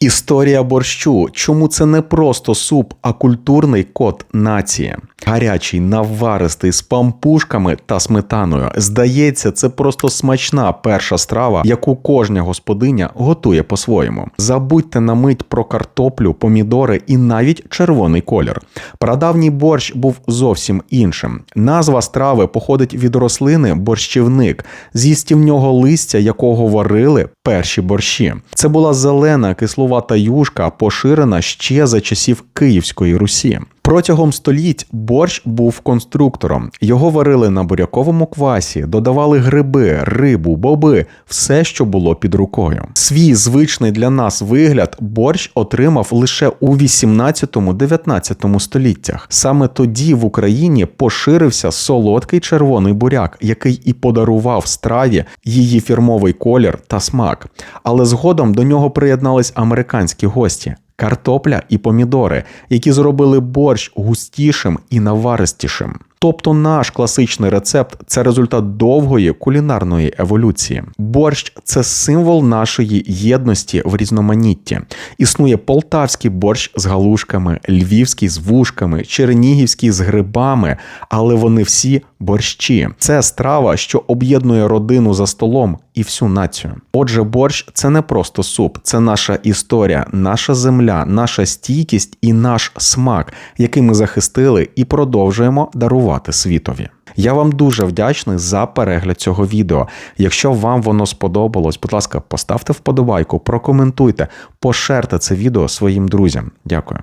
Історія борщу. Чому це не просто суп, а культурний код нації? Гарячий, наваристий з пампушками та сметаною. Здається, це просто смачна перша страва, яку кожна господиня готує по-своєму. Забудьте на мить про картоплю, помідори і навіть червоний колір. Прадавній борщ був зовсім іншим. Назва страви походить від рослини борщівник, з їстівнього листя, якого варили перші борщі. Це була зелена кисловата юшка, поширена ще за часів Київської Русі. Протягом століть борщ був конструктором. Його варили на буряковому квасі, додавали гриби, рибу, боби, все, що було під рукою. Свій звичний для нас вигляд борщ отримав лише у 18-19 століттях. Саме тоді в Україні поширився солодкий червоний буряк, який і подарував страві її фірмовий колір та смак. Але згодом до нього приєднались американські гості картопля і помідори, які зробили борщ густішим і наваристішим. Тобто наш класичний рецепт це результат довгої кулінарної еволюції. Борщ це символ нашої єдності в різноманітті. Існує полтавський борщ з галушками, львівський з вушками, чернігівський з грибами, але вони всі борщі. Це страва, що об'єднує родину за столом і всю націю. Отже, борщ це не просто суп, це наша історія, наша земля, наша стійкість і наш смак, який ми захистили і продовжуємо дарувати світові. Я вам дуже вдячний за перегляд цього відео. Якщо вам воно сподобалось, будь ласка, поставте вподобайку, прокоментуйте, пошерте це відео своїм друзям. Дякую.